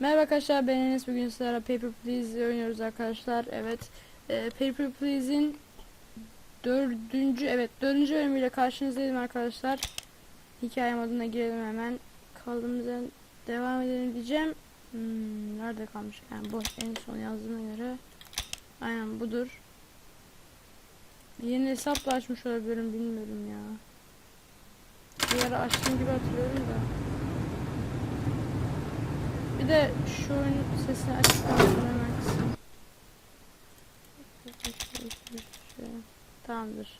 Merhaba arkadaşlar ben bugün sizlerle Paper Please oynuyoruz arkadaşlar. Evet e, Paper Please'in dördüncü evet dördüncü bölümüyle karşınızdayım arkadaşlar. Hikaye moduna girelim hemen. Kaldığımız yerden devam edelim diyeceğim. Hmm, nerede kalmış? Yani bu en son yazdığıma göre. Aynen budur. Yeni hesapla açmış olabilirim bilmiyorum ya. Bir ara açtığım gibi hatırlıyorum da bir de şu oyun sesini. Tamamdır.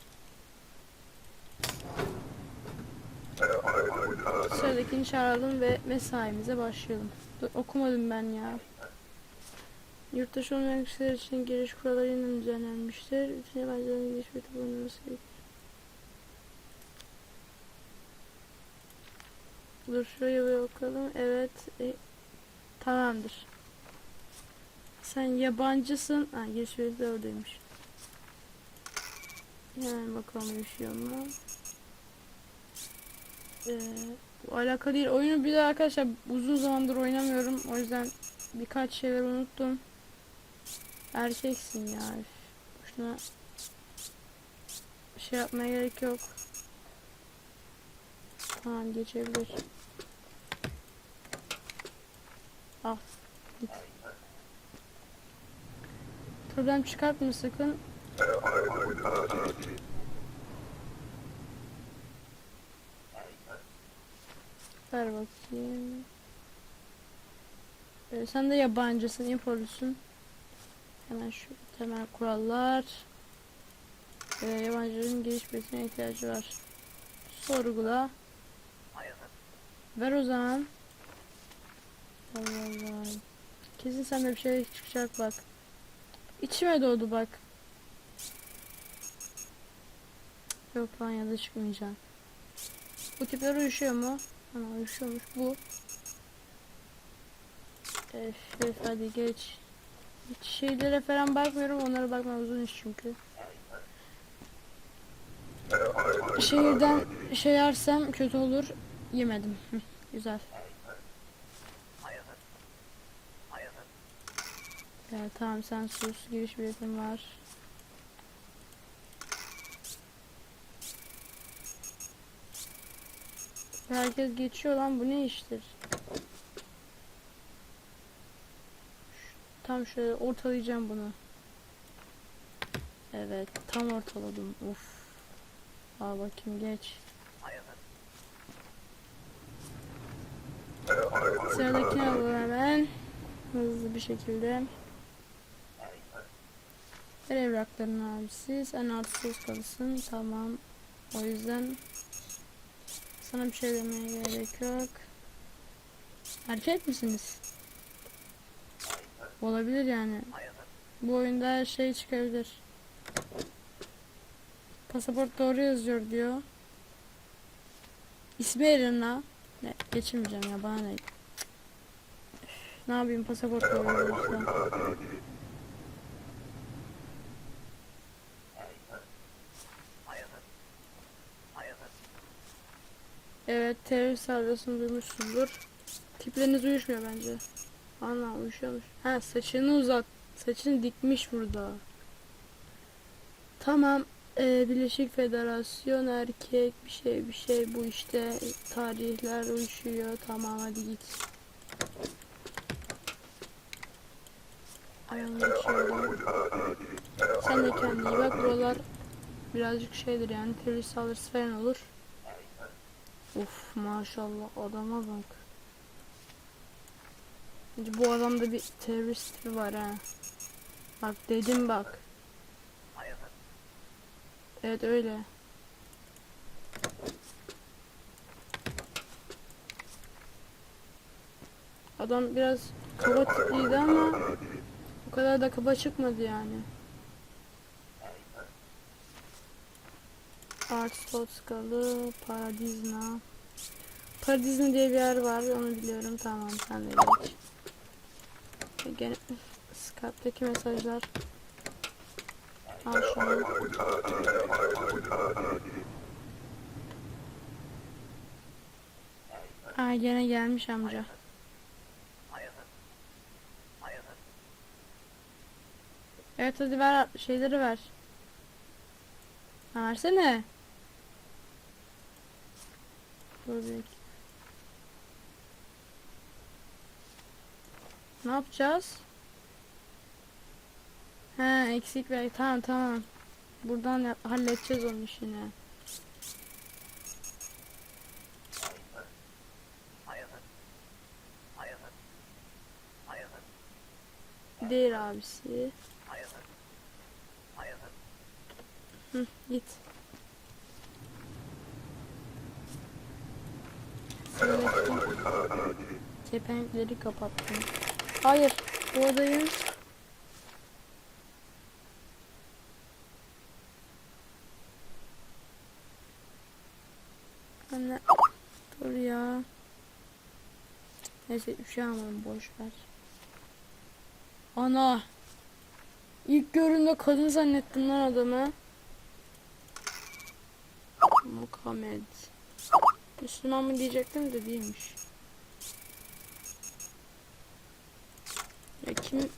Sıradakini çağıralım ve mesaimize başlayalım. Dur, okumadım ben ya. Yurttaş olmayan kişiler için giriş kuralları yeniden düzenlenmiştir. Bütün yabancıların giriş ve bulunması. Dur şuraya bir bakalım. Evet. E, Tamamdır. Sen yabancısın. Ha giriş verisi de oradaymış. Hemen bakalım yaşıyor mu? Ee, bu alakalı değil. Oyunu bir de arkadaşlar uzun zamandır oynamıyorum. O yüzden birkaç şeyler unuttum. Erkeksin ya. üf. Şuna şey yapmaya gerek yok. Tamam geçebilir. Al. Git. Problem çıkartma sakın. Ver bakayım. Ee, sen de yabancısın, impolusun. Hemen şu temel kurallar. Ee, yabancıların giriş biletine ihtiyacı var. Sorgula. Ver o zaman. Allah Allah. Kesin sende bir şey çıkacak bak. İçime doğdu bak. Yok lan ya da çıkmayacak. Bu tipler uyuşuyor mu? Ha uyuşuyormuş bu. Ef, ef hadi geç. Hiç şeylere falan bakmıyorum. Onlara bakmam uzun iş çünkü. Şehirden şey yersem kötü olur. Yemedim. Güzel. Evet, tamam sen sus. Giriş biletim var. Herkes geçiyor lan bu ne iştir? Tam şöyle ortalayacağım bunu. Evet tam ortaladım. Uf. Al bakayım geç. Sıradakini alalım hemen. Hızlı bir şekilde. Ver evraklarını abisi. Sen artısız kalırsın. Tamam. O yüzden sana bir şey demeye gerek yok. Erkek misiniz? Olabilir yani. Bu oyunda her şey çıkabilir. Pasaport doğru yazıyor diyor. İsmi Elena. Ne, geçirmeyeceğim ya bana ne. Ne yapayım pasaport doğru yazıyor. Evet terörist saldırısını duymuşsundur. Tipleriniz uyuşmuyor bence. Allah uyuşuyormuş. Ha saçını uzat. Saçını dikmiş burada. Tamam. Ee, Birleşik Federasyon erkek bir şey bir şey bu işte tarihler uyuşuyor. Tamam hadi git. Ayağını şöyle. Sen de kendine bak buralar birazcık şeydir yani terörist saldırısı falan olur. Uf maşallah adama bak. Bu adamda bir terörist var ha. Bak dedim bak. Evet öyle. Adam biraz kaba tipliydi ama o kadar da kaba çıkmadı yani. Kart Totskalı, Paradizna. Paradizna diye bir yer var. Onu biliyorum. Tamam sen de geç. Ve gene Skype'deki mesajlar. Al şunu. Aa gene gelmiş amca. Evet hadi ver şeyleri ver. Ha, versene. Dur. Ne yapacağız? He eksik ver. Tamam tamam. Buradan yap- halledeceğiz onun işini. Değil abisi. Hı, git. Kepenkleri kapattım. Hayır, bu odayı Anne dur ya. Neyse bir şey almadım boş ver. Ana. İlk göründe kadın zannettim lan adamı. Muhammed. Müslüman mı diyecektim de değilmiş. Ya kim?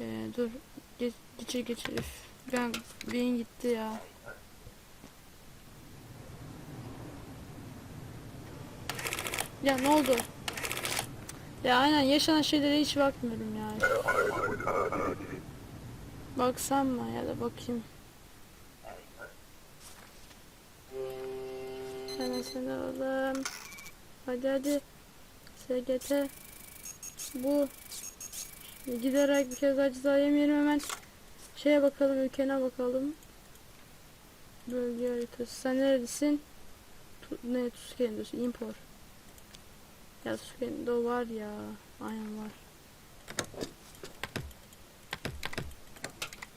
Ee, dur. Geç, geçir geçir. Ben beyin gitti ya. Ya ne oldu? Ya aynen yaşanan şeylere hiç bakmıyorum ya. Baksam mı ya da bakayım. Sen oğlum. Hadi hadi. SGT. Bu. Giderek bir kez daha ceza yemeyelim hemen. Şeye bakalım ülkene bakalım. Bölge haritası. Sen neredesin? Tu ne Tuskendosu? Impor. Ya Tuskendo var ya. Aynen var.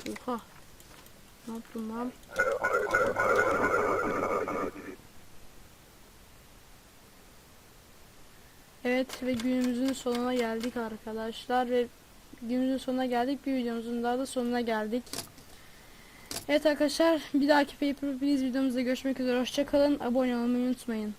Oha. Ne yaptım lan? Evet ve günümüzün sonuna geldik arkadaşlar ve günümüzün sonuna geldik. Bir videomuzun daha da sonuna geldik. Evet arkadaşlar bir dahaki Paper Please videomuzda görüşmek üzere. Hoşçakalın. Abone olmayı unutmayın.